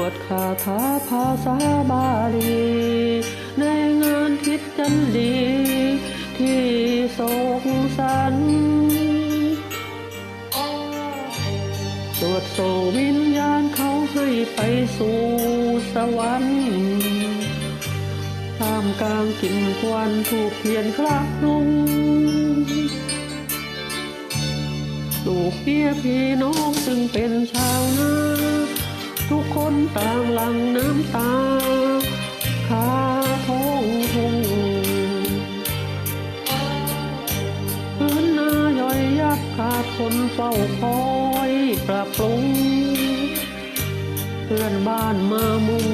วดคาถาภาษาบาลี ในงานทิศจันดี ที่โศกสันสวดส่งวิญญาณเขาให้ไปสู่สวรรค์ท่ามกลางกลิ่นควันถูกเทียนคลักลุงลูกเมียพี่น้องซึ่งเป็นชาวนา ทุกคนต่างหลังน้ำตาคาท้องทุ่งพื้นนาย่อยยับขาดคนเฝ้าคอยปรับปรุง เพื่อนบ้านมามุง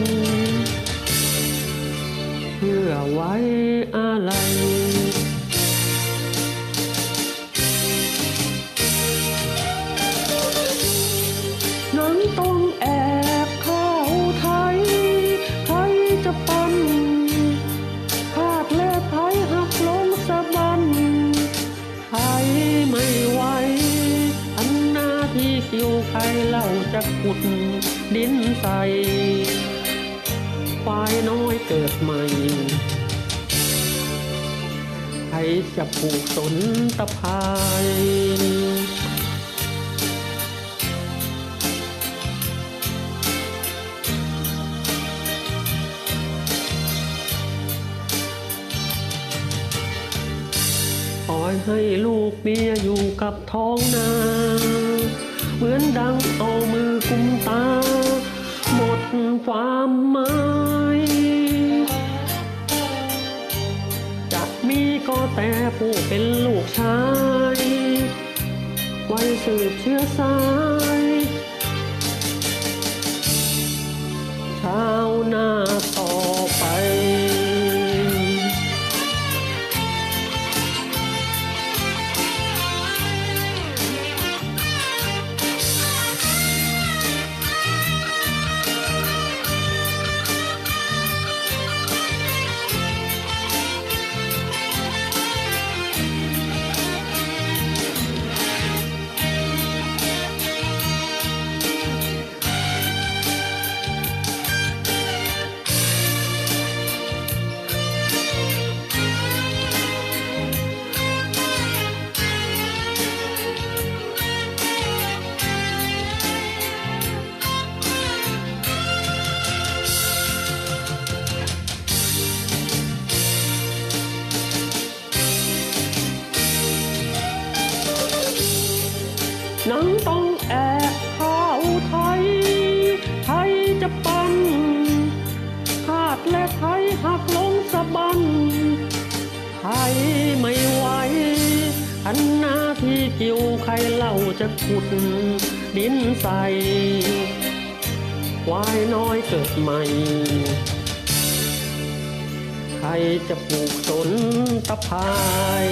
เพื่อไว้อะไร จะขุดดินใส่ควายน้อยเกิดใหม่ ใครจะผูกสนตะพายปล่อยให้ลูกเมียอยู่กับท้องนา เหมือนดังเอ มตา หมดความหมาย จะมีก็แต่ผู้เป็นลูกชายไว้สืบเชื้อสาย ชาวนา นังต้องแอบข้าวไทย ไทยจะปันคาดและไทยหักลงสะบัน ไทยไม่ไหว อันหน้าที่กิวใครเล่าจะขุด ดินใส่ควายน้อยเกิดใหม่ ใครจะปลูกสนตะพาย